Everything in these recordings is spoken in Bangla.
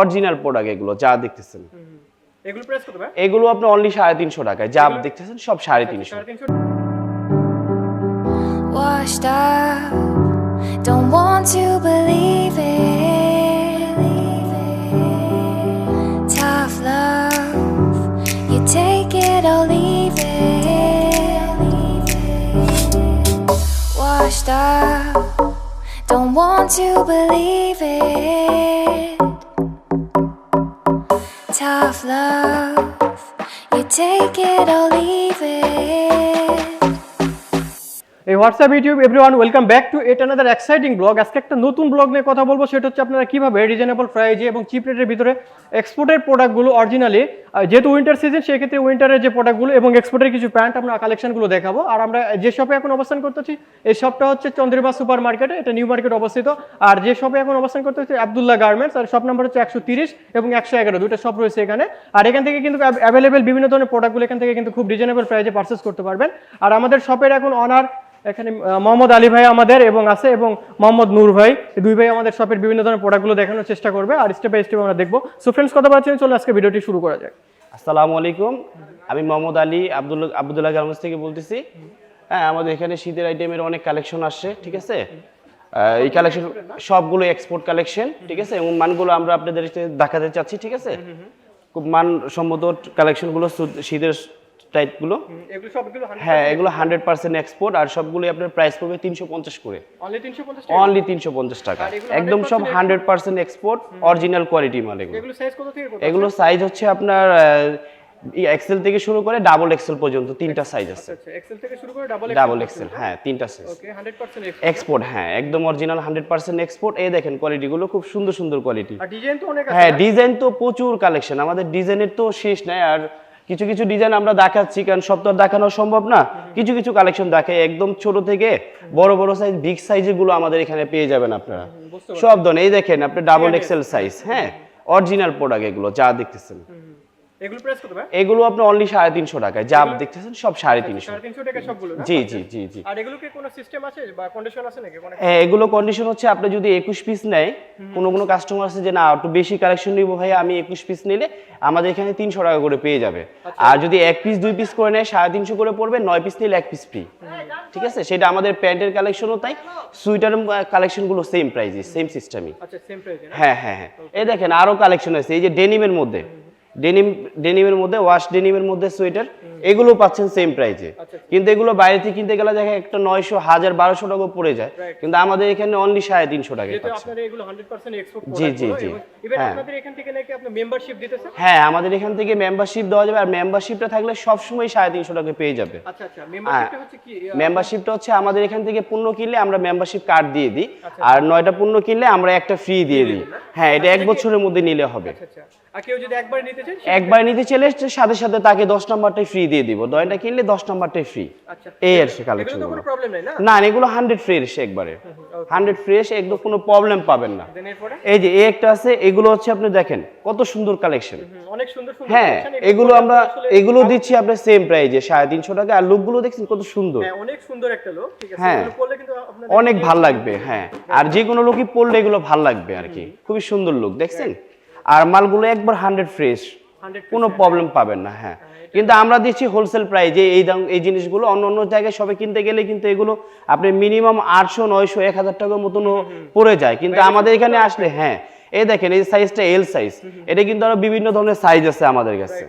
অরিজিনাল প্রোডাক্ট এগুলো যা দেখতেছেন এগুলো প্রেস করতে এগুলো আপনি অনলি সাড়ে তিনশো টাকায় যা দেখতেছেন সব সাড়ে তিনশো সাড়ে তিনশো washed up. Don't want to believe it. Tough love, you take it or leave it. Washed up, don't want to believe it. Tough love, you take it or leave it. এই WhatsApp YouTube everyone welcome back to at another exciting blog আজকে একটা নতুন ব্লগ নিয়ে কথা বলব, সেটা হচ্ছে আপনারা কীভাবে রিজনেবল প্রাইজে এবং চিপ রেটের ভিতরে এক্সপোর্টের প্রোডাক্টগুলো অরিজিনালি যেহেতু উইন্টার সিজন সেক্ষেত্রে উইন্টারের যে প্রোডাক্টগুলো এবং এক্সপোর্টের কিছু প্যান্ট আমরা কালেকশনগুলো দেখাবো। আর আমরা যে শপে এখন অবস্থান করতেছি, এই শপটা হচ্ছে চন্দ্রিমা সুপার মার্কেটে এটা নিউ মার্কেট অবস্থিত। আর যে শপে এখন অবস্থান করতে হচ্ছে আবদুল্লাহ গার্মেন্টস আর শপ নাম্বার হচ্ছে একশো তিরিশ এবং একশো এগারো দুটো শপ রয়েছে এখানে। আর এখান থেকে কিন্তু অ্যাভেলেবেল বিভিন্ন ধরনের প্রোডাক্টগুলো এখান থেকে কিন্তু খুব রিজনেবল প্রাইজে পারচেস করতে পারবেন। আর আমাদের শপের এখন অনার এখানে মোহাম্মদ আলী ভাই আমাদের এবং আছে এবং মোহাম্মদ নূর ভাই। দুই ভাই আমাদের শপের বিভিন্ন ধরনের প্রোডাক্টগুলো দেখানোর চেষ্টা করবে আর স্টেপ বাই স্টেপ আমরা দেখব। সো ফ্রেন্ডস কথা বলার জন্য চলে আজকে ভিডিওটি শুরু করা যাক। আসসালামু আলাইকুম। আমি মোহাম্মদ আলী আব্দুল আবদুল্লাহ গার্মেন্টস থেকে বলতেছি। হ্যাঁ আমাদের এখানে শীতের আইটেমের অনেক কালেকশন আসছে ঠিক আছে? এই কালেকশন সবগুলো এক্সপোর্ট কালেকশন ঠিক আছে? এবং মানগুলো আমরা আপনাদের দেখাতে চাচ্ছি ঠিক আছে? খুব মানসম্মত কালেকশনগুলো শীতের টাইপগুলো। এগুলো সবগুলো হ্যাঁ এগুলো হান্ড্রেড পার্সেন্ট এক্সপোর্ট আর সবগুলো আপনার প্রাইস পড়বে তিনশো পঞ্চাশ করে। অনলি তিনশো পঞ্চাশ টাকা? একদম সব hundred percent export original quality মাল এগুলো। এগুলো সাইজ হচ্ছে আপনার এক্সেল থেকে শুরু করে ডাবল এক্সেল পর্যন্ত তিনটা সাইজ আছে। আচ্ছা এক্সেল থেকে শুরু করে ডাবল ডাবল এক্সেল হ্যাঁ তিনটা সাইজ ওকে এক্সপোর্ট হ্যাঁ একদম অরিজিনাল হান্ড্রেড পার্সেন্ট এক্সপোর্ট এই দেখেন কোয়ালিটিগুলো খুব সুন্দর সুন্দর কোয়ালিটি আর ডিজাইন তো অনেক আছে হ্যাঁ ডিজাইন তো প্রচুর কালেকশন আমাদের ডিজাইনের তো শেষ নাই আর কিছু কিছু ডিজাইন আমরা দেখাচ্ছি কারণ সব তো দেখানো সম্ভব না। কিছু কিছু কালেকশন দেখে একদম ছোট থেকে বড় বড় সাইজ বিগ সাইজগুলো আমাদের এখানে পেয়ে যাবেন আপনারা। সব ধরনের এই দেখেন আপনি ডাবল এক্সেল সাইজ হ্যাঁ? অরিজিনাল প্রোডাক্ট এগুলো যা দেখতেছেন। এগুলো প্রেস করতে পারে এগুলো আপনি অনলি সাড়ে তিনশো টাকায়। যা দেখতেছেন সব সাড়ে তিনশো। সাড়ে তিনশো টাকা সবগুলো জি জি জি জি। আর এগুলো কি কোনো সিস্টেম আছে বা কন্ডিশন আছে নাকি? কোনো হ্যাঁ এগুলো কন্ডিশন হচ্ছে আপনি যদি একুশ পিস নেয় কোনো কোনো কাস্টমার আছে যে না একটু বেশি কালেকশন নিব ভাই আমি একুশ পিস নিলে আমাদের এখানে তিনশো টাকা করে পেয়ে যাবে। আর যদি এক পিস দুই পিস করে নেয় সাড়ে তিনশো করে পড়বে নয় পিস নিলে এক পিস ফ্রি ঠিক আছে? সেটা আমাদের প্যান্টের কালেকশনও তাই। সুইটার কালেকশনগুলো সেম প্রাইসে সেম সিস্টেমই আচ্ছা সেম প্রাইস না? হ্যাঁ হ্যাঁ হ্যাঁ। এই দেখেন আরও কালেকশন আছে। এই যে ডেনিমের মধ্যে। ডেনিম ডেনিমের মধ্যে ওয়াশ ডেনিমের মধ্যে সোয়েটার এগুলো পাচ্ছেন সেম প্রাইসে আচ্ছা। কিন্তু এগুলো বাইরে থেকে কিনতে গেলে দেখে একটা নয়শো হাজার বারোশো টাকা পড়ে যায়। কিন্তু আমাদের এখানে অনলি সাড়ে তিনশো টাকায় যেহেতু পাচ্ছেন। আপনারা এগুলো 100% এক্সপোর্ট জি, জি, জি। হ্যাঁ। হ্যাঁ আমাদের এখান থেকে মেম্বারশিপ দেওয়া যাবে আর মেম্বারশিপটা থাকলে সবসময় সাড়ে তিনশো টাকা পেয়ে যাবে। আচ্ছা আচ্ছা মেম্বারশিপটা হচ্ছে মেম্বারশিপটা আমাদের এখান থেকে পণ্য কিনলে আমরা মেম্বারশিপ কার্ড দিয়ে দিই আচ্ছা, আর নয়টা পণ্য কিনলে আমরা একটা ফ্রি দিয়ে দিই। হ্যাঁ এটা এক বছরের মধ্যে নিলে হবে। আচ্ছা আচ্ছা। আর কেউ যদি একবার নিতে একবার সাথে সাথে তাকে দশ নাম্বারটাই ফ্রি দিয়ে দিব। দয়টা কিনলে দশ নাম্বারটাই ফ্রি আচ্ছা। এই আর সে কালেকশন কোনো প্রবলেম নাই না? না এগুলো হান্ড্রেড ফ্রেশ একবারে। ফ্রেশ একদম কোনো প্রবলেম পাবেন না। এই যে এই একটা আছে এগুলো হচ্ছে আপনি দেখেন কত সুন্দর কালেকশন অনেক সুন্দর সুন্দর হ্যাঁ এগুলো আমরা এগুলো দিচ্ছি আপনার সেম প্রাইজে সাড়ে তিনশো টাকা। আর লুকগুলো দেখছেন কত সুন্দর। হ্যাঁ অনেক সুন্দর একটা লোক ঠিক আছে? হ্যাঁ। পরলে কিন্তু অনেক ভালো লাগবে হ্যাঁ। আর যে কোনো লোকই পরলে এগুলো ভালো লাগবে আর কি। খুবই সুন্দর লুক দেখছেন? আর মালগুলো একবার হান্ড্রেড ফ্রেশ কোনো প্রবলেম পাবেন না হ্যাঁ। কিন্তু আমরা দিচ্ছি হোলসেল প্রাইজে এই দাম এই জিনিসগুলো অন্য অন্য জায়গায় সবে কিনতে গেলে কিন্তু এগুলো আপনি মিনিমাম আটশো নয়শো এক হাজার টাকার মতন পড়ে যায়। কিন্তু আমাদের এখানে আসলে হ্যাঁ এই দেখেন এই সাইজটা এল সাইজ এটা কিন্তু আরও বিভিন্ন ধরনের সাইজ আছে আমাদের কাছে।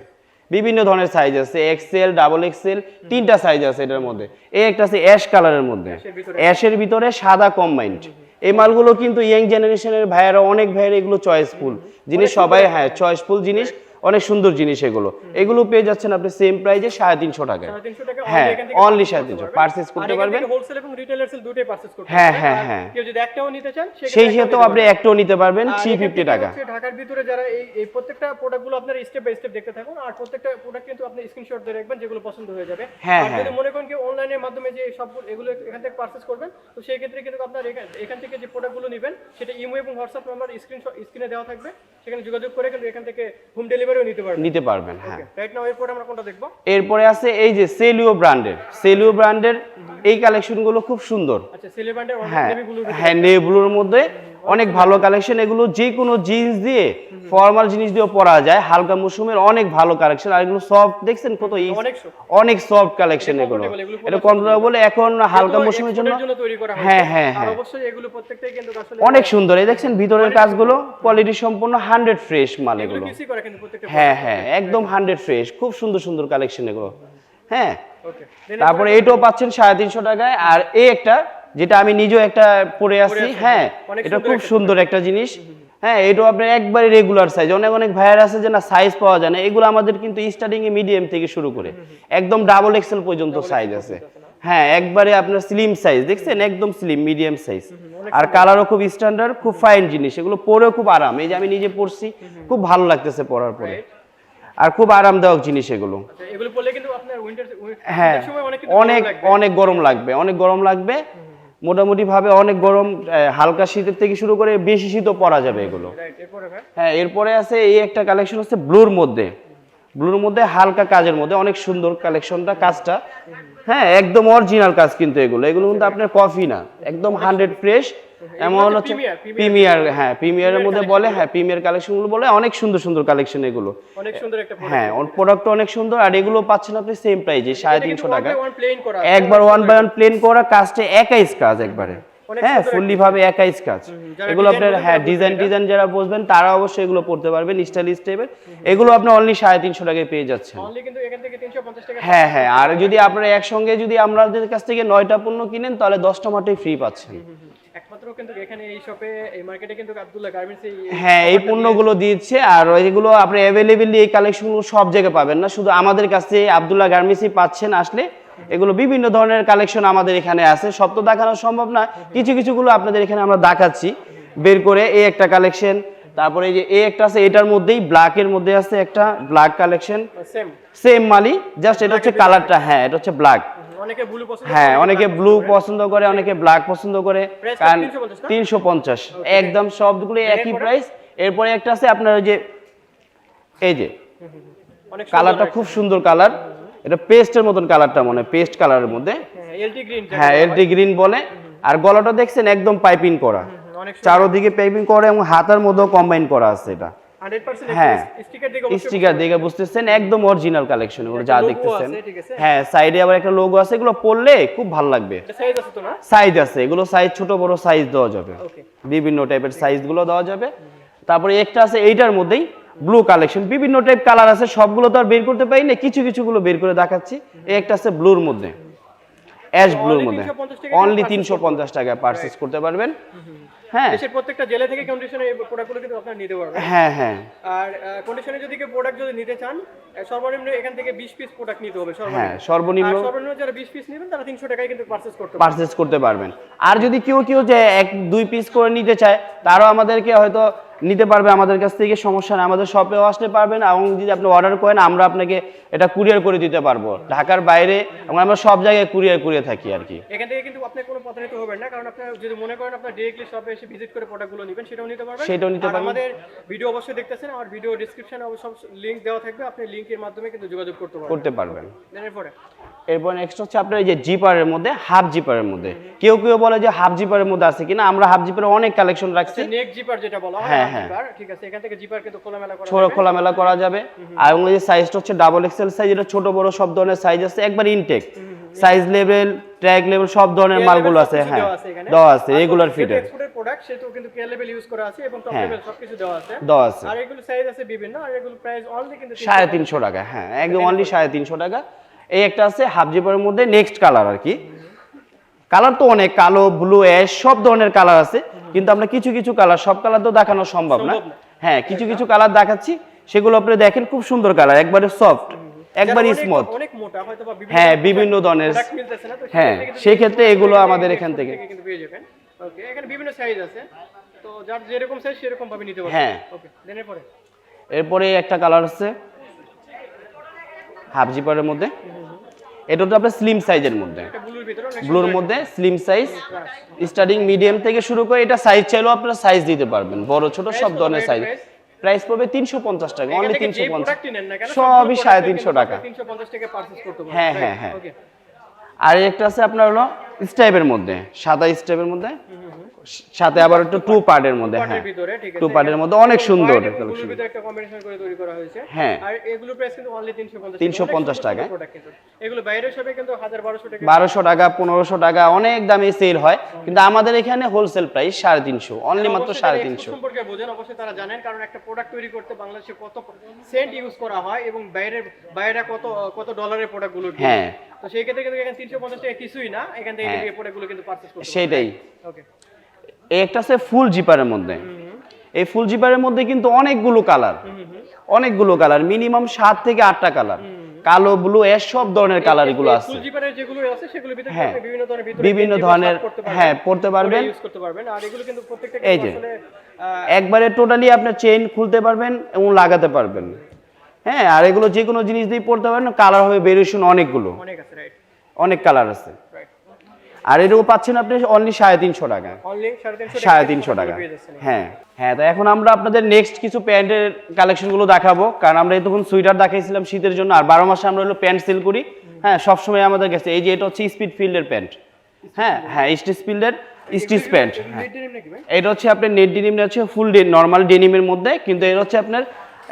বিভিন্ন ধরনের সাইজ আছে এক্সেল ডাবল এক্সেল তিনটা সাইজ আছে এটার মধ্যে। এই একটা আছে অ্যাশ কালারের মধ্যে। অ্যাশের ভিতরে। সাদা কম্বাইন্ড এই মালগুলো কিন্তু ইয়াং জেনারেশনের ভাইয়েরা অনেক ভাইয়েরা এগুলো চয়েসফুল জিনিস সবাই হ্যাঁ চয়েসফুল জিনিস। অনেক সুন্দর জিনিস এগুলো এগুলো পেয়ে যাচ্ছেন আপনি সেম প্রাইজে সাড়ে তিনশো টাকায় হ্যাঁ, purchase সাড়ে তিনশো। purchase করতে পারবেন। হ্যাঁ, হ্যাঁ, হ্যাঁ। সেই সেক্ষেত্রে আপনি একটাও নিতে পারবেন থ্রি ফিফটি টাকা ঢাকার ভিতরে যারা এই প্রত্যেকটা প্রোডাক্টগুলো আপনার স্টেপ বাই স্টেপ দেখতে থাকুন আর প্রত্যেকটা প্রোডাক্ট কিন্তু আপনি স্ক্রিনশট দিয়ে রাখবেন যেগুলো পছন্দ হয়ে যাবে হ্যাঁ, যদি হ্যাঁ। মনে করেন কি অনলাইনের মাধ্যমে যে সব এগুলো এখান থেকে করবেন তো সেই ক্ষেত্রে কিন্তু আপনার এখান থেকে যে প্রোডাক্টগুলো নেবেন সেটা ইমো এবং হোয়াটসঅ্যাপ নাম্বার স্ক্রিনশট স্ক্রিনে দেওয়া থাকবে সেখানে যোগাযোগ করে কিন্তু এখান থেকে হোম নিতে পারবেন। নিতে পারবেন হ্যাঁ। রাইট নাও এরপর আমরা কোনটা দেখব? এরপরে আছে এই যে সেলিও ব্র্যান্ডের সেলিও ব্র্যান্ডের এই কালেকশনগুলো খুব সুন্দর। আচ্ছা ব্র্যান্ডের হ্যাঁ নেভি ব্লু হ্যাঁ মধ্যে অনেক ভালো কালেকশন এগুলো যে কোনো জিন্স দিয়ে ফর্মাল জিনিস দিয়েও পরা যায় হালকা মৌসুমের অনেক ভালো কালেকশন আর এগুলো সফট দেখছেন কত অনেক সফট কালেকশন এগুলো। এটা পরা কমফোর্টেবল এখন হালকা মৌসুমের জন্য তৈরি করা হয়েছে, হ্যাঁ হ্যাঁ হ্যাঁ। অবশ্যই এগুলো প্রত্যেকটাই কিন্তু আসলে অনেক সুন্দর। এই দেখছেন ভিতরের কাজগুলো কোয়ালিটি সম্পূর্ণ হান্ড্রেড ফ্রেশ মাল এগুলো হ্যাঁ হ্যাঁ একদম হান্ড্রেড ফ্রেশ খুব সুন্দর সুন্দর কালেকশন এগুলো। হ্যাঁ। তারপরে এইটাও পাচ্ছেন সাড়ে তিনশো টাকায় আর এই একটা যেটা আমি নিজেও একটা পরে আছি হ্যাঁ এটা খুব সুন্দর একটা জিনিস। হ্যাঁ এটাও আপনার একবারে রেগুলার সাইজ অনেক অনেক ভাইয়ার আছে যে না সাইজ পাওয়া যায় না এগুলো আমাদের কিন্তু স্টার্টিং এ মিডিয়াম থেকে শুরু করে একদম ডাবল এক্সেল পর্যন্ত সাইজ আছে। হ্যাঁ একবারে আপনার স্লিম সাইজ দেখছেন? একদম স্লিম মিডিয়াম সাইজ আর কালারও খুব স্ট্যান্ডার্ড খুব ফাইন জিনিস এগুলো পরেও খুব আরাম। এই যে আমি নিজে পরছি খুব ভালো লাগতেছে পরার পরে। আর খুব আরামদায়ক জিনিস এগুলো। আচ্ছা, এগুলো পরলে কিন্তু আপনার উইন্টার হ্যাঁ অনেক অনেক গরম লাগবে। অনেক গরম লাগবে। অনেক গরম লাগবে মোটামুটি ভাবে অনেক গরম হালকা শীতের থেকে শুরু করে বেশি শীতও পরা যাবে এগুলো। হ্যাঁ এরপরে আছে এই একটা কালেকশন হচ্ছে ব্লুর মধ্যে। ব্লুর মধ্যে হালকা কাজের মধ্যে অনেক সুন্দর কালেকশনটা কাজটা। হ্যাঁ একদম অরিজিনাল কাজ কিন্তু এগুলো। এগুলো কিন্তু আপনার কফি না একদম হান্ড্রেড ফ্রেশ এমন হচ্ছে প্রিমিয়ার হ্যাঁ প্রিমিয়ারের মধ্যে বলে হ্যাঁ প্রিমিয়ার কালেকশনগুলো বলে অনেক সুন্দর সুন্দর কালেকশন এগুলো। অনেক সুন্দর একটা। হ্যাঁ প্রোডাক্ট অনেক সুন্দর আর এগুলো পাচ্ছেন আপনি সেম প্রাইজে সাড়ে তিনশো টাকা। একবার ওয়ান বাই ওয়ান প্লেন করা কাজটা একাইজ কাজ একবারে। হ্যাঁ ফুললি ভাবে একাইজ কাজ এগুলো আপনার হ্যাঁ তারা ডিজাইন ডিজাইন যারা বুঝবেন তারা অবশ্যই এগুলো পড়তে পারবেন স্টাইলিশ টাইপের এগুলো আপনি অনলি সাড়ে তিনশো টাকায় পেয়ে যাচ্ছেন। Only কিন্তু এখান থেকে 350 টাকা হ্যাঁ হ্যাঁ আর যদি আপনারা একসঙ্গে যদি আমাদের কাছ থেকে নয়টা পণ্য কিনেন তাহলে দশটা মাঠে ফ্রি পাচ্ছেন। কিন্তু এখানে এই শপে এই মার্কেটে কিন্তু আব্দুল্লাহ গার্মেন্টস হ্যাঁ এই পণ্যগুলো দিচ্ছে। আর এগুলো আপনি অ্যাভেলেবেলি এই কালেকশনগুলো সব জায়গায় পাবেন না। শুধু আমাদের কাছে আবদুল্লাহ গার্মেন্টসই পাচ্ছেন আসলে। এগুলো বিভিন্ন ধরনের কালেকশন আমাদের এখানে আছে। সব তো দেখানো সম্ভব না। কিছু কিছুগুলো আপনাদের এখানে আমরা দেখাচ্ছি। বের করে এই একটা কালেকশন তারপরে এই যে এই একটা আছে এটার মধ্যেই ব্ল্যাকের মধ্যে আছে একটা ব্ল্যাক কালেকশন সেম সেম মালি জাস্ট এটা হচ্ছে কালারটা হ্যাঁ এটা হচ্ছে ব্ল্যাক অনেকে ব্লু পছন্দ হ্যাঁ অনেকে ব্লু পছন্দ করে। অনেকে ব্ল্যাক পছন্দ করে। কারণ 350 তিনশো পঞ্চাশ। একদম সবগুলো একই প্রাইস এরপরে একটা আছে আপনার ওই যে এই যে। কালারটা খুব সুন্দর কালার। এটা পেস্টের মতন কালারটা মনে পেস্ট কালারের মধ্যে। হ্যাঁ এলটি গ্রিন বলে আর গলাটা দেখছেন একদম পাইপিং করা। চারোদিকে পাইপিং করা এবং হাতার মধ্যেও কম্বাইন করা আছে এটা। 100% হ্যাঁ। স্টিকার দেখে বুঝতেছেন একদম অরিজিনাল কালেকশন এগুলো যা দেখতেছেন? হ্যাঁ সাইডে আবার একটা লোগো আছে এগুলো পরলে খুব ভালো লাগবে। সাইজ আছে সাইজ এগুলো সাইজ ছোট বড় সাইজ দেওয়া যাবে। বিভিন্ন টাইপের সাইজগুলো দেওয়া যাবে। তারপরে একটা আছে এইটার মধ্যেই ব্লু কালেকশন বিভিন্ন টাইপ কালার আছে সবগুলো তো আর বের করতে পারি না কিছু কিছুগুলো বের করে দেখাচ্ছি। এই একটা আছে ব্লুর মধ্যে অ্যাশ ব্লুর মধ্যে। অনলি তিনশো পঞ্চাশ টাকায় পারচেস করতে পারবেন। হ্যাঁ। দেশের প্রত্যেকটা জেলা থেকে কন্ডিশনে এই প্রোডাক্টগুলো কিন্তু আপনারা নিতে পারবেন। হ্যাঁ হ্যাঁ। আর কন্ডিশনে যদি কেউ প্রোডাক্ট যদি নিতে চান সর্বনিম্ন এখান থেকে 20 পিস প্রোডাক্ট নিতে হবে হ্যাঁ সর্বনিম্ন সর্বনিম্ন আর সর্বনিম্ন যারা 20 পিস নেবেন তারা 300 টাকায় কিন্তু পারচেজ করতে পারচেস করতে পারবেন। আর যদি কেউ কেউ যে এক দুই পিস করে নিতে চায় তারাও আমাদেরকে হয়তো নিতে পারবে আমাদের কাছ থেকে সমস্যা নেই। আমাদের শপেও আসতে পারবেন এবং যদি আপনি অর্ডার করেন আমরা আপনাকে এটা কুরিয়ার করে দিতে পারব। ঢাকার বাইরে এবং আমরা সব জায়গায় কুরিয়ার করে থাকি আর কি। এখান থেকে কিন্তু আপনি কোনো প্রতারিত হবেন না কারণ আপনি যদি মনে করেন আপনার ডিরেক্টলি শপে এসে ভিজিট করে প্রোডাক্টগুলো নেবেন সেটাও নিতে পারবেন। সেটাও নিতে পারবেন। আমাদের ভিডিও অবশ্যই দেখতেছেন আমার ভিডিও ডেসক্রিপশনে সব লিংক দেওয়া থাকবে আপনি লিংকের মাধ্যমে কিন্তু যোগাযোগ করতে পারবেন। করতে পারবেন। এরপরে? এরপর নেক্সট হচ্ছে আপনার এই যে জিপারের মধ্যে হাফ জিপারের মধ্যে। কেউ কেউ বলে যে হাফ জিপারের মধ্যে আছে কিনা আমরা হাফ জিপারের অনেক কালেকশন রাখছি। নেক জিপার যেটা বলা হয় হ্যাঁ, হ্যাঁ। ঠিক আছে এখান থেকে জিপার কিন্তু খোলামেলা করা ছোট খোলামেলা করা যাবে। আর এই যে সাইজটা হচ্ছে ডাবল এক্সেল সাইজ এটা ছোট বড় সব ধরনের সাইজ আছে একবার ইনটেক সাইজ লেভেল ট্র্যাক লেভেল সব ধরনের মালগুলো আছে হ্যাঁ। দেওয়া আছে রেগুলার ফিটের এক্সপোর্টের প্রোডাক্ট সেটাও কিন্তু কেয়ার লেভেল ইউজ করা আছে এবং টপ হ্যাঁ। লেভেল সবকিছু দেওয়া আছে। দেওয়া আছে। আর এগুলো সাইজ আছে বিভিন্ন আর এগুলো প্রাইস অনলি কিন্তু সাড়ে তিনশো টাকা হ্যাঁ একদম অনলি সাড়ে তিনশো টাকা। এই একটা আছে হাফ জিপারের মধ্যে নেক্সট কালার আর কি। কালার তো অনেক কালো ব্লু অ্যাশ সব ধরনের কালার আছে। কিন্তু আমরা কিছু কিছু কালার সব কালার তো দেখানো সম্ভব না। হ্যাঁ কিছু কিছু কালার দেখাচ্ছি সেগুলো আপনি দেখেন খুব সুন্দর কালার একবারে সফট একবারে স্মুথ অনেক মোটা হয়তো হ্যাঁ, বিভিন্ন ধরনের। হ্যাঁ, সেক্ষেত্রে সেই ক্ষেত্রে এগুলো আমাদের এখান থেকে। কিন্তু পেয়ে যাবেন। ওকে এখানে বিভিন্ন সাইজ আছে। তো যার যেরকম সাইজ সেরকম ভাবে নিতে পারবেন। হ্যাঁ। ওকে এরপরে? একটা কালার আছে। হাফ জিপারের মধ্যে। এটা তো আপনার স্লিম সাইজের মধ্যে। ব্লুর মধ্যে স্লিম সাইজ স্টার্টিং মিডিয়াম থেকে শুরু করে এটা সাইজ চাইলেও আপনারা সাইজ দিতে পারবেন। বড় ছোট সব ধরনের সাইজ? প্রাইস পড়বে তিনশো পঞ্চাশ টাকা অনলি তিনশো পঞ্চাশ। সবই সাড়ে তিনশো টাকা। পারবেন হ্যাঁ, হ্যাঁ, হ্যাঁ। আর একটা আছে আপনার হলো স্টাইপের মধ্যে সাদা স্টাইপের মধ্যে। সাথে আবার একটু টু পার্টের মধ্যে হ্যাঁ। টু পার্টের মধ্যে অনেক সুন্দর। এর ভিতরে একটা কম্বিনেশন করে তৈরি করা হয়েছে। হ্যাঁ। আর এগুলো প্রাইস কিন্তু অনলি 350 350 টাকা। এগুলো বাইরের শপে কিন্তু 1000 1200 টাকা। বারোশো টাকা পনেরোশো টাকা অনেক দামে সেল হয়। কিন্তু আমাদের এখানে হোলসেল প্রাইস সাড়ে তিনশো অনলি মাত্র অবশ্যই সাড়ে যারা তিনশো। export সম্পর্কে বোঝেন অবশ্যই তারা জানেন কারণ একটা প্রোডাক্ট তৈরি করতে বাংলাদেশে কত সেন্ট ইউজ করা হয় এবং বাইরের বাইরে কত কত ডলারের প্রোডাক্টগুলো হ্যাঁ। তো সেই ক্ষেত্রে কিন্তু এখানে 350 টাকা কিছুই না। এখান থেকে হ্যাঁ। এই প্রোডাক্টগুলো কিন্তু পারচেজ করতে সেটাই ওকে এই একটা আছে ফুল জিপারের মধ্যে। এই ফুল জিপারের মধ্যে কিন্তু অনেকগুলো কালার। অনেকগুলো কালার মিনিমাম সাত থেকে আটটা কালার। কালো ব্লু এর সব ধরনের কালার এগুলো আছে। হ্যাঁ। বিভিন্ন ধরনের হ্যাঁ পড়তে পারবেন। এই যে। একবারে টোটালি আপনার চেইন খুলতে পারবেন এবং লাগাতে পারবেন। হ্যাঁ আর এগুলো যে কোনো জিনিস দিয়ে পড়তে পারবেন কালার হবে ভেরিয়েশন অনেকগুলো। অনেক কালার আছে। আর এরকম পাচ্ছেন আপনি অনলি সাড়ে তিনশো টাকা। সাড়ে তিনশো টাকা হ্যাঁ হ্যাঁ তো এখন আমরা আপনাদের নেক্সট কিছু প্যান্টের কালেকশনগুলো দেখাবো। কারণ আমরা এতক্ষণ সুইটার দেখাইছিলাম শীতের জন্য আর বারো মাসে আমরা হলো প্যান্ট সেল করি। হ্যাঁ সবসময় আমাদের কাছে এই যে এটা হচ্ছে স্পিড ফিল্ডের প্যান্ট হ্যাঁ হ্যাঁ স্টিচ ফিল্ডের স্টিচ প্যান্ট হ্যাঁ। এটা হচ্ছে আপনার নেট ডেনিম হচ্ছে ফুল নর্মাল ডেনিমের মধ্যে কিন্তু এটা হচ্ছে আপনার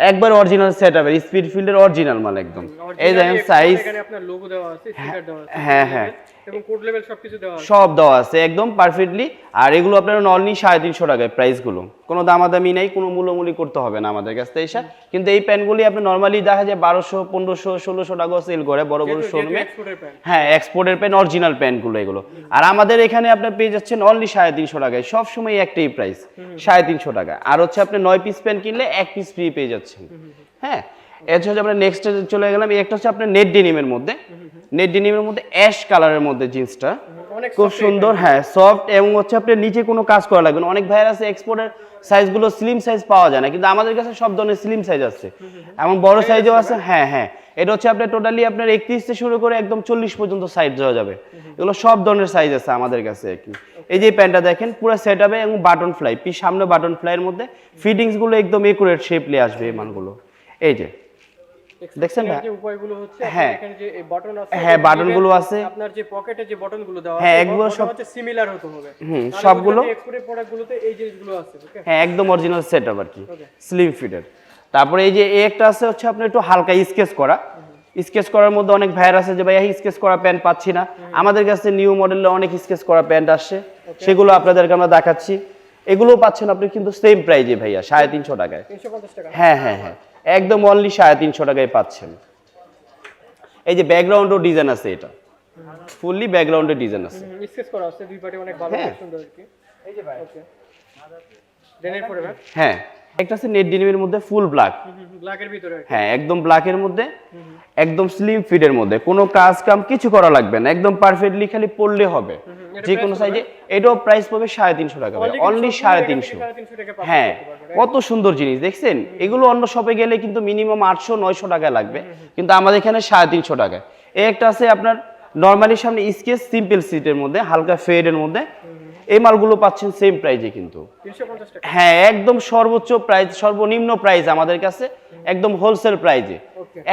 একবার অরিজিনাল সেট আপের স্পিড ফিল্ডের অরিজিনাল মাল একদম। এই দেখেন সাইজ এখানে আপনার লোগো দেওয়া আছে স্টিকার দেওয়া আছে। হ্যাঁ, হ্যাঁ। এবং কোড লেভেল সবকিছু দেওয়া আছে। সব দেওয়া আছে একদম পারফেক্টলি আর এগুলো আপনার নর্মালি সাড়ে তিনশো টাকায় প্রাইসগুলো কোনো দামাদামি নেই কোনো মূল্যমূল্য করতে হবে না আমাদের কাছ এসে। কিন্তু এই প্যান্টগুলি আপনি নর্মালি দেখা যায় বারোশো পনেরোশো ষোলোশো টাকাও সেল করে বড় বড় শোরুমে হ্যাঁ এক্সপোর্টের প্যান্ট অরিজিনাল প্যান্টগুলো এগুলো। আর আমাদের এখানে আপনি পেয়ে যাচ্ছেন অনলি সাড়ে তিনশো টাকায়। সবসময় একটাই প্রাইস সাড়ে তিনশো টাকা। আর হচ্ছে আপনি নয় পিস প্যান্ট কিনলে এক পিস ফ্রি পেয়ে যাচ্ছেন। হ্যাঁ এছাড়া হচ্ছে আমরা নেক্সট চলে গেলাম। একটা হচ্ছে আপনার নেট ডেনিমের মধ্যে। নেট ডেনিমের মধ্যে অ্যাশ কালারের মধ্যে জিন্সটা। খুব সুন্দর হ্যাঁ সফট এবং হচ্ছে আপনার নিচে কোনো কাজ করা লাগবে না। অনেক ভাইয়ের আছে এক্সপোর্টের সাইজগুলো স্লিম সাইজ পাওয়া যায় না কিন্তু আমাদের কাছে সব ধরনের স্লিম সাইজ আছে। এবং বড় সাইজও আছে হ্যাঁ হ্যাঁ। এটা হচ্ছে আপনার টোটালি আপনার একত্রিশ থেকে শুরু করে একদম চল্লিশ পর্যন্ত সাইজ দেওয়া যাবে। এগুলো সব ধরনের সাইজ আছে আমাদের কাছে আর কি। এই যে প্যান্টটা দেখেন পুরো সেট হবে এবং বাটন ফ্লাই পি সামনে বাটন ফ্লাইয়ের মধ্যে ফিটিংসগুলো একদম একুরেট শেপ নিয়ে আসবে এই মালগুলো। এই যে। দেখছেন ভাই? উপায়গুলো হচ্ছে হ্যাঁ। এখানে যে বাটন আছে হ্যাঁ, এই button গুলো দিকে আছে। আপনার যে পকেটে যে বাটনগুলো দেওয়া হ্যাঁ, সব- হচ্ছে সিমিলার হতে হবে। হুম, সবগুলো এক্সপোর্টের প্রোডাক্টগুলোতে এই জিনিসগুলো আছে ওকে হ্যাঁ একদম অরিজিনাল সেট আর কি। স্লিম ফিটের তারপরে এই যে একটা আছে হচ্ছে আপনার একটু হালকা স্কেচ করা। স্কেচ করার মধ্যে অনেক ভাইয়ার আছে যে ভাই স্কেচ করা প্যান্ট পাচ্ছি না। আমাদের কাছে নিউ মডেলের অনেক স্কেচ করা প্যান্ট আসছে। সেগুলো আপনাদেরকে আমরা দেখাচ্ছি। এগুলো পাচ্ছেন আপনি কিন্তু সেম প্রাইজে ভাইয়া সাড়ে তিনশো টাকায়। হ্যাঁ হ্যাঁ হ্যাঁ। একদম অনলি সাড়ে তিনশো টাকায় পাচ্ছেন। এই যে ব্যাকগ্রাউন্ডও ডিজাইন আছে এটা। ফুললি ব্যাকগ্রাউন্ডের ডিজাইন আছে। করা আছে দুই পার্টি অনেক ভালো। সুন্দর আর কি। এই যে ভাই। ওকে দেনের পরে ভাই? হ্যাঁ। একটা আছে নেট ডিনিমের মধ্যে ফুল ব্ল্যাক। ব্ল্যাকের ভিতরে হ্যাঁ একদম ব্ল্যাকের মধ্যে একদম স্লিম ফিটের মধ্যে। কোনো কাজ কাম কিছু করা লাগবে না একদম পারফেক্টলি খালি পড়লে হবে। যে কোনো কত সাইজে এটাও প্রাইস পাবে সাড়ে তিনশো টাকা Only অনলি সাড়ে তিনশো। এখান থেকে 350 টাকা purchase হ্যাঁ? কত সুন্দর জিনিস দেখছেন? এগুলো অন্য শপে গেলে কিন্তু মিনিমাম আটশো নয়শো টাকা লাগবে। কিন্তু আমাদের এখানে সাড়ে তিনশো টাকায় এই একটা আছে আপনার নর্মালি সামনে স্কেচ সিম্পল সিটের মধ্যে হালকা ফেডের মধ্যে এই মালগুলো পাচ্ছেন সেম প্রাইজে কিন্তু। হ্যাঁ একদম সর্বোচ্চ প্রাইস সর্বনিম্ন প্রাইস আমাদের কাছে একদম হোলসেল প্রাইজে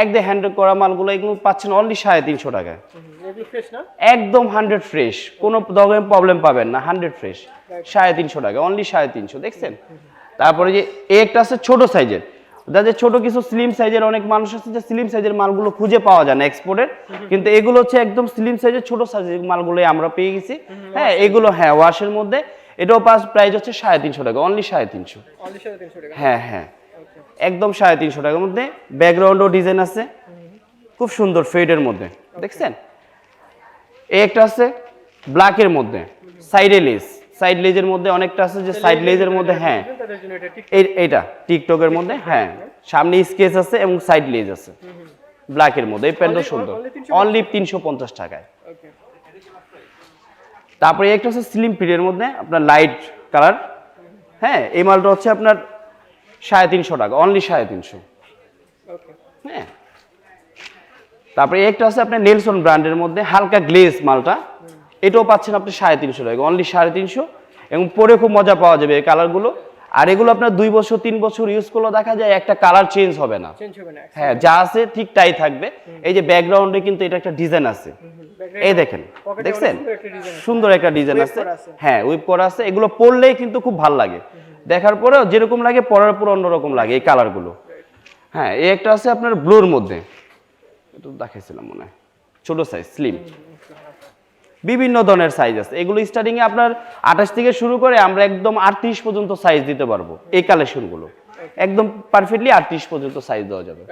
একদম হ্যান্ডেল করা মালগুলো এগুলো পাচ্ছেন অনলি সাড়ে তিনশো টাকায়। না? একদম হান্ড্রেড ফ্রেশ কোনো ধরনের প্রবলেম পাবেন না হান্ড্রেড ফ্রেশ সাড়ে তিনশো টাকা অনলি সাড়ে তিনশো দেখছেন? তারপরে যে এ একটা আছে ছোট সাইজের যাদের ছোট কিছু স্লিম সাইজের অনেক মানুষ আছে যে স্লিম সাইজের মালগুলো খুঁজে পাওয়া যায় না এক্সপোর্টের কিন্তু এগুলো হচ্ছে একদম স্লিম সাইজের ছোট সাইজের মালগুলোই আমরা পেয়ে গেছি। হ্যাঁ এগুলো হ্যাঁ ওয়াশের মধ্যে। এটাও পাস প্রাইস হচ্ছে সাড়ে তিনশো টাকা অনলি সাড়ে তিনশো। অনলি 350 টাকা? হ্যাঁ হ্যাঁ। একদম সাড়ে তিনশো টাকার মধ্যে। ব্যাকগ্রাউন্ডও ডিজাইন আছে। খুব সুন্দর ফেডের মধ্যে। দেখছেন? এই একটা আছে ব্ল্যাকের মধ্যে। সাইডে লেস সাইড লেজের মধ্যে অনেকটা আছে যে সাইড লেজের মধ্যে হ্যাঁ। এইটা টিকটকের মধ্যে হ্যাঁ। সামনে স্কেচ আছে এবং সাইড লেজ আছে। ব্ল্যাকের মধ্যে এই Only- সুন্দর। only 350 অনলি তিনশো পঞ্চাশ টাকায়। তারপরে একটা হচ্ছে স্লিম ফিটের মধ্যে আপনার লাইট কালার হ্যাঁ এই মালটা হচ্ছে আপনার সাড়ে তিনশো টাকা অনলি সাড়ে তিনশো। ওকে হ্যাঁ। তারপরে একটা আছে আপনার নেলসন ব্র্যান্ডের মধ্যে হালকা গ্লেজ মালটা। এটাও পাচ্ছেন আপনি সাড়ে তিনশো টাকা অনলি সাড়ে তিনশো। এবং পরে খুব মজা পাওয়া যাবে এই কালারগুলো আর এগুলো আপনার দুই বছর তিন বছর ইউজ করলে দেখা যায় একটা কালার চেঞ্জ হবে না। হ্যাঁ যা আছে ঠিক তাই থাকবে। এই যে ব্যাকগ্রাউন্ডে কিন্তু এটা একটা ডিজাইন আছে। এই দেখেন দেখছেন? সুন্দর একটা ডিজাইন আছে। হ্যাঁ উইপ করা আছে। এগুলো পরলেই কিন্তু খুব ভালো লাগে। দেখার পরে যেরকম লাগে পরার পর অন্যরকম লাগে এই কালারগুলো হ্যাঁ এই একটা আছে আপনার ব্লুর মধ্যে। একটু দেখাইছিলাম মনে হয়। ছোট সাইজ স্লিম বিভিন্ন ধরনের সাইজ আছে এগুলো স্টার্টিং এ আপনার আঠাশ থেকে শুরু করে আমরা একদম আটত্রিশ পর্যন্ত সাইজ দিতে পারব এই কালেকশনগুলো একদম পারফেক্টলি আটত্রিশ পর্যন্ত সাইজ দেওয়া যাবে।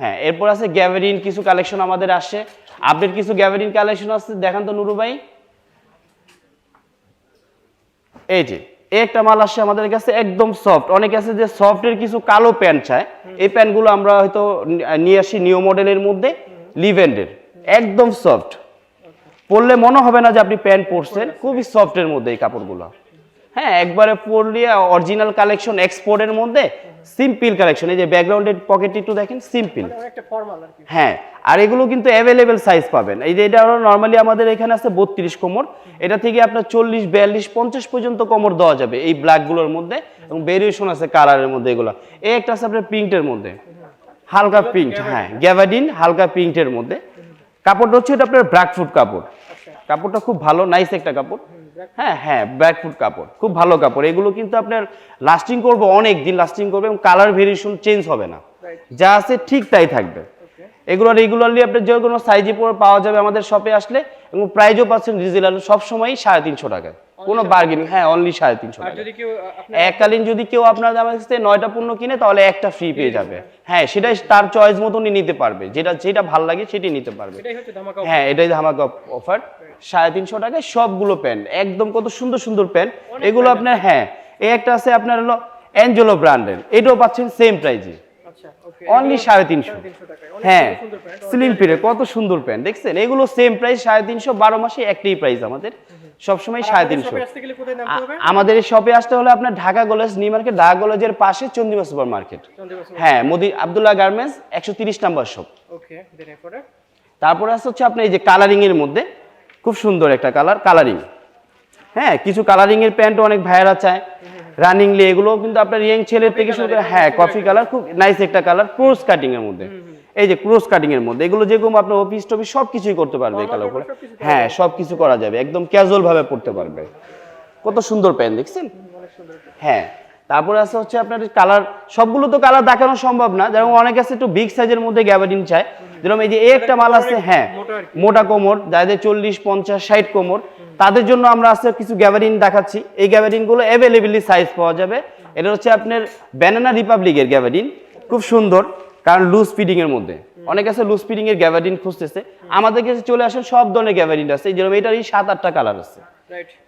হ্যাঁ এরপর আছে গ্যাভেরিন কিছু কালেকশন আমাদের আসে। আপডেট কিছু গ্যাভারিন কালেকশন আছে দেখান তো নুরু ভাই। এই যে একটা মাল আসছে আমাদের কাছে একদম সফট অনেকে আছে যে সফটের কিছু কালো প্যান্ট চায়। এই প্যান্টগুলো আমরা হয়তো নিয়ে আসি নিউ মডেলের মধ্যে। লিভেন্ডের একদম সফট পরলে মনে হবে না যে আপনি প্যান্ট পরছেন। খুবই সফটের মধ্যে এই কাপড়গুলো। হ্যাঁ একবারে পরলে অরিজিনাল কালেকশন এক্সপোর্টের মধ্যে সিম্পল কালেকশন এই যে ব্যাকগ্রাউন্ডের পকেট একটু দেখেন সিম্পল মানে ফর্মাল আর কি। হ্যাঁ আর এগুলো কিন্তু অ্যাভেলেবেল সাইজ পাবেন। এই যে এটা নর্মালি আমাদের এখানে আছে বত্রিশ কোমর। এটা থেকে আপনার চল্লিশ বিয়াল্লিশ পঞ্চাশ পর্যন্ত কোমর দেওয়া যাবে এই ব্ল্যাকগুলোর মধ্যে এবং ভেরিয়েশন আছে কালারের মধ্যে এগুলো। এই একটা আছে আপনার প্রিন্টের মধ্যে। হালকা প্রিন্ট হ্যাঁ গ্যাভাডিন হালকা প্রিন্টের মধ্যে। কাপড়টা হচ্ছে এটা আপনার ব্র্যাকফুট কাপড়। কাপড়টা খুব ভালো নাইস একটা কাপড়। হ্যাঁ হ্যাঁ ব্র্যাকফুট কাপড় খুব ভালো কাপড়। এগুলো কিন্তু আপনার লাস্টিং করব অনেক দিন লাস্টিং করবে এবং কালার ভেরিয়েশন চেঞ্জ হবে না। যা আছে ঠিক তাই থাকবে। এগুলো রেগুলারলি আপনার যে কোনো সাইজে পরে পাওয়া যাবে আমাদের শপে আসলে এবং প্রাইজও পাচ্ছেন রিজেলার সবসময়ই সাড়ে তিনশো টাকায় কোনো বার্গেনিং হ্যাঁ অনলি সাড়ে তিনশো টাকা। এককালীন যদি কেউ আপনার আমার কাছ নয়টা পণ্য কিনে তাহলে একটা ফ্রি পেয়ে যাবে। হ্যাঁ সেটাই তার চয়েস মতনই নিতে পারবে। যেটা যেটা ভালো লাগে সেটাই নিতে পারবে। হ্যাঁ এটাই ধামাকা অফার সাড়ে তিনশো টাকায় সবগুলো প্যান্ট একদম কত সুন্দর সুন্দর প্যান্ট এগুলো আপনার হ্যাঁ এই একটা আছে আপনার হলো অ্যাঞ্জেলো ব্র্যান্ডের এটাও পাচ্ছেন সেম প্রাইজে অনলি সাড়ে তিনশো। হ্যাঁ স্লিম পিরে কত সুন্দর প্যান্ট দেখছেন? এগুলো সেম প্রাইস সাড়ে তিনশো বারো মাসে একটাই প্রাইস আমাদের। সবসময় সাড়ে তিনশো। আসতে আমাদের শপে আসতে হলে আপনার Dhaka college new market Dhaka কলেজের পাশে চন্দিমা সুপার মার্কেট হ্যাঁ মোদি আবদুল্লাহ গার্মেন্টস একশো তিরিশ নাম্বার শপ তারপরে আসছে হচ্ছে আপনার এই যে কালারিং এর মধ্যে। খুব সুন্দর একটা কালার কালারিং হ্যাঁ কিছু কালারিং এর প্যান্ট অনেক ভাইয়ারা চায়। রানিংলি এগুলো কিন্তু আপনার ইয়ং ছেলের থেকে শুরু করে হ্যাঁ কফি কালার খুব নাইস একটা কালার ক্রোস কাটিং এর মধ্যে। এই যে ক্রোস কাটিং এর মধ্যে এগুলো যেরকম আপনার অফিস টফিস সব কিছুই করতে পারবে এই কালার করে। হ্যাঁ সব কিছু করা যাবে একদম ক্যাজুয়াল ভাবে পড়তে পারবে। কত সুন্দর প্যান্ট দেখছেন? হ্যাঁ তারপরে আছে হচ্ছে আপনার কালার সবগুলো তো কালার দেখানো সম্ভব না যেমন অনেক আছে একটু বিগ সাইজের মধ্যে গ্যাবারিন চায়। যেরকম এই যে একটা মাল আছে হ্যাঁ মোটা মোটা কোমর যাদের চল্লিশ পঞ্চাশ ষাট কোমর তাদের জন্য আমরা আজকে কিছু গ্যাবারিন দেখাচ্ছি। এই গ্যাবারিনগুলো অ্যাভেলেবেলি সাইজ পাওয়া যাবে। এটা হচ্ছে আপনার ব্যানানা রিপাবলিকের গ্যাবারিন। খুব সুন্দর কারণ লুজ ফিডিং এর মধ্যে। অনেক আছে লুজ ফিডিং এর গ্যাবারিন খুঁজতেছে। আমাদের কাছে চলে আসেন সব ধরনের গ্যাবারিন আছে। যেরকম এটারই সাত আটটা কালার আছে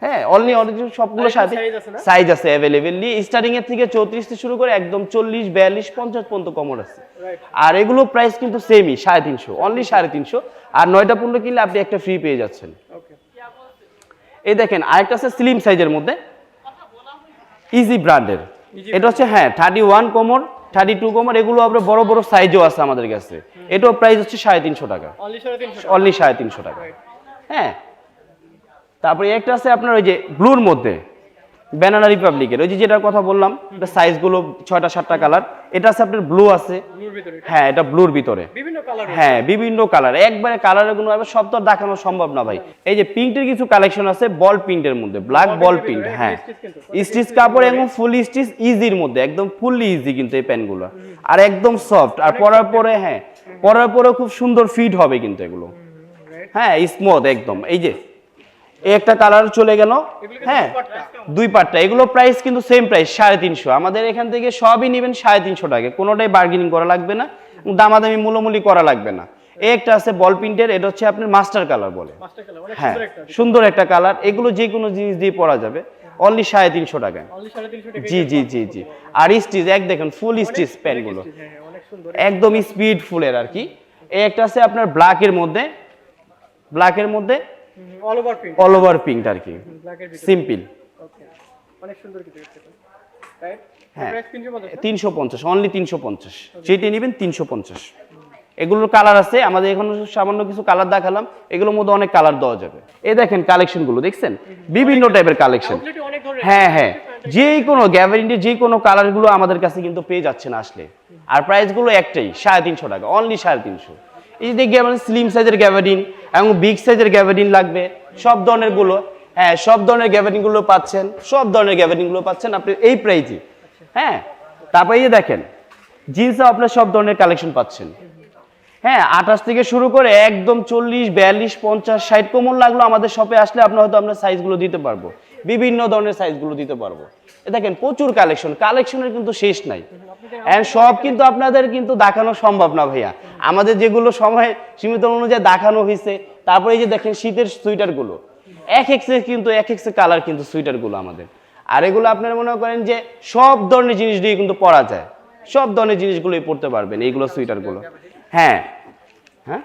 হ্যাঁ অনলি অনেক সবগুলো সাথে size আছে না? সাইজ আছে অ্যাভেলেবেলি স্টার্টিং এর থেকে চৌত্রিশ থেকে শুরু করে একদম চল্লিশ বিয়াল্লিশ পঞ্চাশ পর্যন্ত কমর আছে। আর এগুলো প্রাইস কিন্তু সেমই সাড়ে তিনশো অনলি সাড়ে তিনশো। আর নয়টা পণ্য কিনলে আপনি একটা ফ্রি পেয়ে যাচ্ছেন। এই দেখেন আরেকটা আছে স্লিম সাইজের মধ্যে। ইজি ব্র্যান্ডের এটা হচ্ছে হ্যাঁ থার্টি ওয়ান কোমর থার্টি টু কোমর এগুলো আপনার বড় বড় সাইজও আছে আমাদের কাছে। এটাও প্রাইস হচ্ছে সাড়ে তিনশো টাকা। অনলি সাড়ে তিনশো টাকা। হ্যাঁ। তারপরে একটা আছে আপনার ওই যে ব্লুর মধ্যে। ব্যানানা রিপাবলিকের ওই যে যেটার কথা বললাম সাইজগুলো ছয়টা সাতটা কালার এটা আছে আপনার ব্লু আছে। হ্যাঁ এটা ব্লুর ভিতরে। হ্যাঁ বিভিন্ন কালার একবারে কালারের কোনো সব তো দেখানো সম্ভব না ভাই। এই যে পিঙ্কের কিছু কালেকশন আছে বল প্রিন্টের মধ্যে ব্ল্যাক বল প্রিন্ট হ্যাঁ। স্টিচ কাপড় এবং ফুল স্টিচ ইজির মধ্যে একদম ফুললি ইজি কিন্তু এই প্যান্টগুলো আর একদম সফট আর পরার পরে হ্যাঁ পরার পরে খুব সুন্দর ফিট হবে কিন্তু এগুলো। হ্যাঁ স্মুথ একদম। এই যে এই একটা কালার চলে গেল। হ্যাঁ দুই পাটটা। এগুলো প্রাইস কিন্তু সেম প্রাইস সাড়ে তিনশো। আমাদের এখান থেকে সবই নেবেন সাড়ে তিনশো টাকা। কোনোটাই বার্গেনিং করা লাগবে না দামাদামি মূলমূলি করা লাগবে না। এই একটা আছে বল প্রিন্টের এটা হচ্ছে আপনার মাস্টার কালার বলে। হ্যাঁ সুন্দর একটা কালার এগুলো যে কোনো জিনিস দিয়ে পরা যাবে। অনলি সাড়ে তিনশো টাকায়। টাকা জি জি জি জি। আর স্টিচ এক দেখেন ফুল স্টিচ প্যান্টগুলো একদম স্পিড ফুলের আর কি। এই একটা আছে আপনার ব্ল্যাকের মধ্যে। ব্ল্যাকের মধ্যে all over print all over pink আর কি. সিম্পল ওকে অনেক সুন্দর কিছু দেখতে রাইট হ্যাঁ। তিনশো পঞ্চাশ অনলি তিনশো পঞ্চাশ। যেটি নেবেন তিনশো পঞ্চাশ। এগুলোর কালার আছে আমাদের এখন সামান্য কিছু কালার দেখালাম। এগুলোর মধ্যে অনেক কালার দেওয়া যাবে। এই দেখেন কালেকশনগুলো দেখছেন? বিভিন্ন টাইপের কালেকশন হ্যাঁ হ্যাঁ। যে কোনো গ্যাভারিন্টের যে কোনো কালারগুলো আমাদের কাছে কিন্তু পেয়ে যাচ্ছেন আসলে। আর প্রাইসগুলো একটাই সাড়ে তিনশো টাকা অনলি সাড়ে তিনশো। এই যে দেখি আমাদের স্লিম সাইজের গ্যাভারিন এবং বিগ সাইজের গ্যাভারিন লাগবে। সব ধরনেরগুলো হ্যাঁ সব ধরনের গ্যাভারিনগুলো পাচ্ছেন, সব ধরনের গ্যাভারিনগুলো পাচ্ছেন আপনি এই প্রাইজে হ্যাঁ তারপরে এই দেখেন জিন্সও আপনার সব ধরনের কালেকশন পাচ্ছেন। হ্যাঁ আঠাশ থেকে শুরু করে একদম চল্লিশ, বিয়াল্লিশ, পঞ্চাশ, ষাট কোমর লাগল আমাদের শপে আসলে আপনার হয়তো আমরা সাইজগুলো দিতে পারব। বিভিন্ন ধরনের সাইজগুলো দিতে পারব। দেখেন, প্রচুর কালেকশন কালেকশনের কিন্তু শেষ নাই। সব কিন্তু আপনাদের কিন্তু দেখানো সম্ভব না ভাইয়া। আমাদের যেগুলো সময় সীমিত অনুযায়ী দেখানো হয়েছে, তারপরে এই যে দেখেন শীতের সোয়েটারগুলো এক এক্সে কিন্তু, এক এক্সে কালার কিন্তু সোয়েটারগুলো আমাদের। আর এগুলো আপনারা মনে করেন যে সব ধরনের জিনিস দিয়ে কিন্তু পরা যায়। সব ধরনের জিনিসগুলোই পড়তে পারবেন, এইগুলো সোয়েটারগুলো হ্যাঁ।